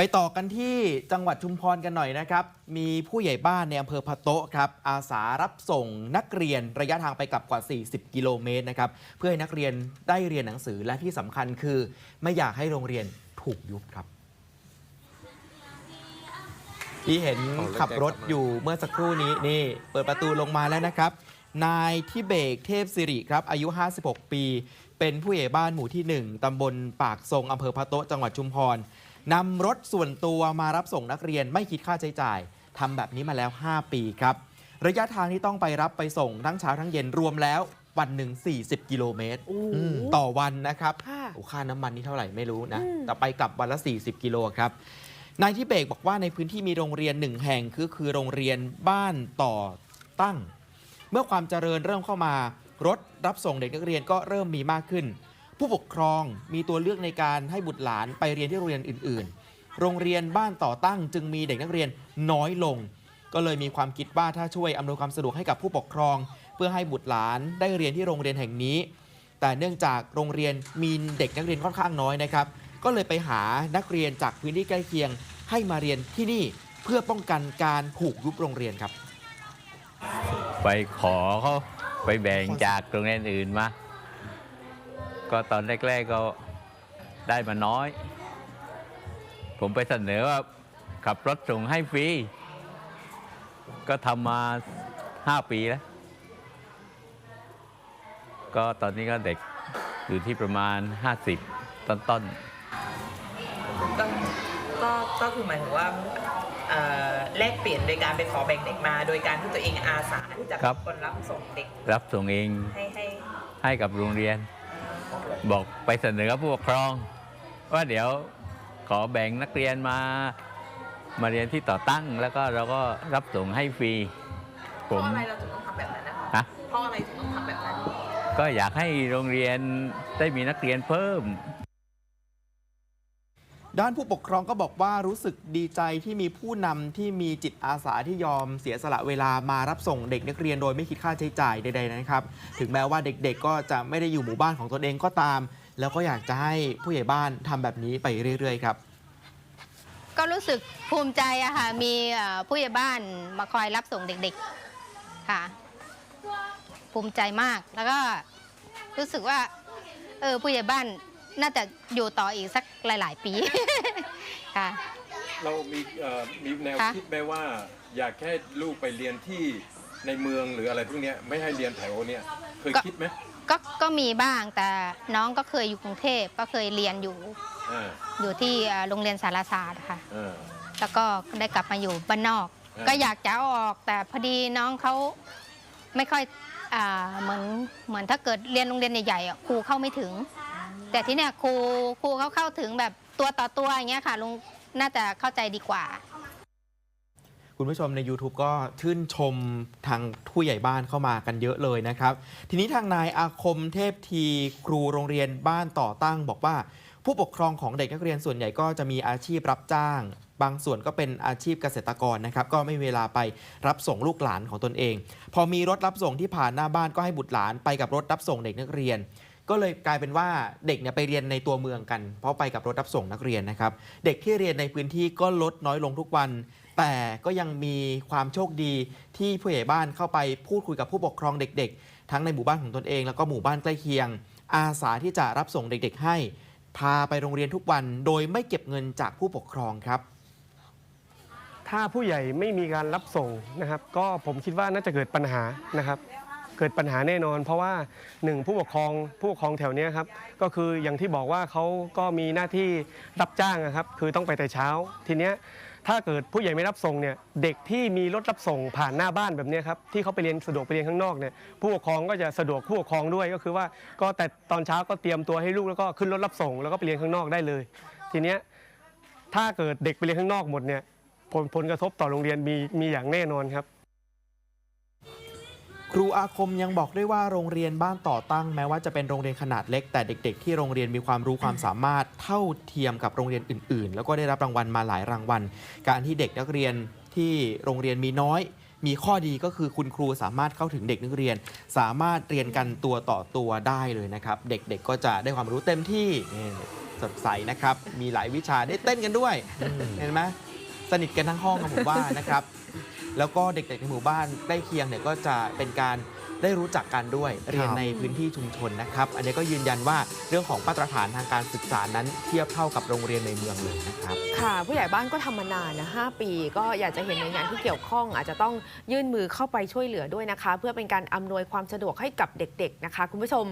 ไปต่อกันที่จังหวัดชุมพรกันหน่อยนะครับ มีผู้ใหญ่บ้านในอำเภอพะโต๊ะครับอาสารับส่งนักเรียนระยะทางไปกลับกว่า 40 กิโลเมตรนะครับเพื่อให้นักเรียนได้เรียนหนังสือและที่สำคัญคือ ไม่อยากให้โรงเรียนถูกยุบครับ ที่เห็นขับรถอยู่เมื่อสักครู่นี้นี่ เปิดประตูลงมาแล้วนะครับ นายทิเบกเทพสิริครับ อายุ 56 ปี เป็นผู้ใหญ่บ้านหมู่ที่ 1 ตำบลปากทรงอำเภอพะโต๊ะจังหวัดชุมพร นำรถส่วนตัวมารับส่งนักเรียนไม่คิดค่าใช้จ่ายทำแบบนี้มาแล้ว 5 ปีครับ ระยะทางที่ต้องไปรับไปส่งทั้งเช้าทั้งเย็นรวมแล้ววันหนึ่ง40 กิโลเมตรโอ้โหอืมต่อวันนะครับค่ะโอ้ค่าน้ำมันนี่เท่าไหร่ไม่รู้นะอืมแต่ไปกลับวันละ 40 กิโลครับนายที่เบกบอกว่าในพื้นที่มีโรงเรียนหนึ่งแห่งคือคือโรงเรียนบ้านต่อตั้ง เมื่อความเจริญเริ่มเข้ามารถรับส่งเด็กนักเรียนก็เริ่มมีมากขึ้น ผู้ปกครองมีตัวเลือกในการให้บุตรหลานไปเรียนที่โรงเรียนอื่น ๆ โรงเรียนบ้านต่อตั้งจึงมีเด็กนักเรียนน้อยลง ก็เลยมีความคิดว่าถ้าช่วยอำนวยความสะดวกให้กับผู้ปกครอง เพื่อให้บุตรหลานได้เรียนที่โรงเรียนแห่งนี้ แต่เนื่องจากโรงเรียนมีเด็กนักเรียนค่อนข้างน้อยนะครับ ก็เลยไปหานักเรียนจากพื้นที่ใกล้เคียง ให้มาเรียนที่นี่เพื่อป้องกันการถูกยุบโรงเรียนครับ ไปขอเขาไปแบ่งจากโรงเรียนอื่นมา ก็ตอนแรกๆก็ได้มาน้อย ผมไปเสนอว่าขับรถส่งให้ฟรี ก็ทำมา5ปีแล้ว ก็ตอนนี้ก็เด็กอยู่ที่ประมาณ 50 ต้นๆก็ก็ก็คือหมายถึงว่าเอ่อแลกเปลี่ยนโดยการไปขอแบ่งเด็กมา โดยการที่ตัวเองอาสาที่จะครับเป็นคนรับส่งเด็ก รับส่งเองให้ให้ ให้กับโรงเรียน บอกไปเสนอผู้ปกครอง ว่าเดี๋ยวขอแบ่งนักเรียนมามาเรียนที่ต่อตั้ง แล้วก็เราก็รับส่งให้ฟรี เพผมราะอะไรเราถึงต้องทำแบบนั้นนะคะฮะ เพราะอะไรถึงต้องทำแบบนั้น ก็อยากให้โรงเรียนได้มีนักเรียนเพิ่ม ด้านผู้ปกครองก็บอกว่ารู้สึกดีใจที่มีผู้นำที่มีจิตอาสาที่ยอมเสียสละเวลามารับส่งเด็กนักเรียนโดยไม่คิดค่าใช้จ่ายใดๆนะครับ ถึงแม้ว่าเด็กๆ ก็จะไม่ได้อยู่หมู่บ้านของตนเองก็ตาม แล้วก็อยากจะให้ผู้ใหญ่บ้านทำแบบนี้ไปเรื่อยๆครับ ก็รู้สึกภูมิใจอะค่ะ มีผู้ใหญ่บ้านมาคอยรับส่งเด็กๆค่ะ ภูมิใจมากแล้วก็รู้สึกว่าเออผู้ใหญ่บ้าน น่าจะอยู่ต่ออีกสักหลาย ๆ ปี ค่ะ เรามีเอ่อมีแนวคะคิดไหมว่า อยากให้ลูกไปเรียนที่ในเมืองหรืออะไรพวกเนี้ยไม่ให้เรียนแถวเนี้ยเคยคิดไหมก็ก็มีบ้างแต่น้องก็เคยอยู่กรุงเทพก็เคยเรียนอยู่อ่าอยู่ที่เอ่อโรงเรียนสารศาสตร์ค่ะ อ่า แล้วก็ได้กลับมาอยู่บ้านนอก อ่า ก็อยากจะเอาออกแต่พอดีน้องเขาไม่ค่อยอ่าเหมือนเหมือนถ้าเกิดเรียนโรงเรียนใหญ่ๆอะครูเข้าไม่ถึง แต่ที่เนี่ยครูครูเขาเข้าถึงแบบตัวต่อตัวอย่างเงี้ยค่ะลุงน่าจะเข้าใจดีกว่า คุณผู้ชมใน YouTube ก็ชื่นชมทางผู้ใหญ่บ้านเข้ามากันเยอะเลยนะครับ ทีนี้ทางนายอาคมเทพทีครูโรงเรียนบ้านต่อตั้ง บอกว่า ผู้ปกครองของเด็กนักเรียนส่วนใหญ่ก็จะมีอาชีพรับจ้าง บางส่วนก็เป็นอาชีพเกษตรกรนะครับ ก็ไม่มีเวลาไปรับส่งลูกหลานของตนเอง พอมีรถรับส่งที่ผ่านหน้าบ้านก็ให้บุตรหลานไปกับรถรับส่งเด็กนักเรียน ก็เลยกลายเป็นว่าเด็กเนี่ยไปเรียนในตัวเมืองกัน เพราะไปกับรถรับส่งนักเรียนนะครับ เด็กที่เรียนในพื้นที่ก็ลดน้อยลงทุกวัน แต่ก็ยังมีความโชคดีที่ผู้ใหญ่บ้านเข้าไปพูดคุยกับผู้ปกครองเด็ก ๆ ทั้งในหมู่บ้านของตนเอง แล้วก็หมู่บ้านใกล้เคียง อาสาที่จะรับส่งเด็ก ๆ ให้ พาไปโรงเรียนทุกวัน โดยไม่เก็บเงินจากผู้ปกครองครับถ้าผู้ใหญ่ไม่มีการรับส่งนะครับ ก็ผมคิดว่าน่าจะเกิดปัญหานะครับ เกิดปัญหาแน่นอน เพราะว่าหนึ่งผู้ปกครองผู้ปกครองแถวนี้ครับก็คืออย่างที่บอกว่าเขาก็มีหน้าที่รับจ้างนะครับคือต้องไปแต่เช้า ทีเนี้ยถ้าเกิดผู้ใหญ่ไม่รับส่งเนี่ยเด็กที่มีรถรับส่งผ่านหน้าบ้านแบบนี้ครับที่เขาไปเรียนสะดวกไปเรียนข้างนอกเนี่ยผู้ปกครองก็จะสะดวกผู้ปกครองด้วยก็คือว่าก็แต่ตอนเช้าก็เตรียมตัวให้ลูกแล้วก็ขึ้นรถรับส่ง แล้วก็ไปเรียนข้างนอกได้เลย ทีเนี้ยถ้าเกิดเด็กไปเรียนข้างนอกหมดเนี่ยผลผลกระทบต่อโรงเรียนมีมีอย่างแน่นอนครับ รูอาคมยังบอกด้วยว่าโรงเรียนบ้านต่อตั้งแม้ว่าจะเป็นโรงเรียนขนาดเล็ก แต่เด็ก ๆ ที่โรงเรียนมีความรู้ความสามารถเท่าเทียมกับโรงเรียนอื่น ๆ แล้วก็ได้รับรางวัลมาหลายรางวัล การที่เด็กนักเรียนที่โรงเรียนมีน้อย มีข้อดีก็คือคุณครูสามารถเข้าถึงเด็กนักเรียน สามารถเรียนกันตัวต่อตัวได้เลยนะครับ เด็ก ๆ ก็จะได้ความรู้เต็มที่นี่สดใสนะครับ มีหลายวิชาได้เต้นกันด้วยเห็นไหมสนิทกันทั้งห้องครับผมว่านะครับ แล้วก็เด็กๆในหมู่บ้านใกล้เคียงเนี่ยก็จะเป็นการได้รู้จักกันด้วยเรียนในพื้นที่ชุมชนนะครับ อันนี้ก็ยืนยันว่าเรื่องของมาตรฐานทางการศึกษานั้นเทียบเท่ากับโรงเรียนในเมืองเลยนะครับ ค่ะ ผู้ใหญ่บ้านก็ทำมานานนะ5ปี ก็อยากจะเห็นหน่วยงานที่เกี่ยวข้อง อาจจะต้องยื่นมือเข้าไปช่วยเหลือด้วยนะคะ เพื่อเป็นการอำนวยความสะดวกให้กับเด็กๆนะคะ คุณผู้ชม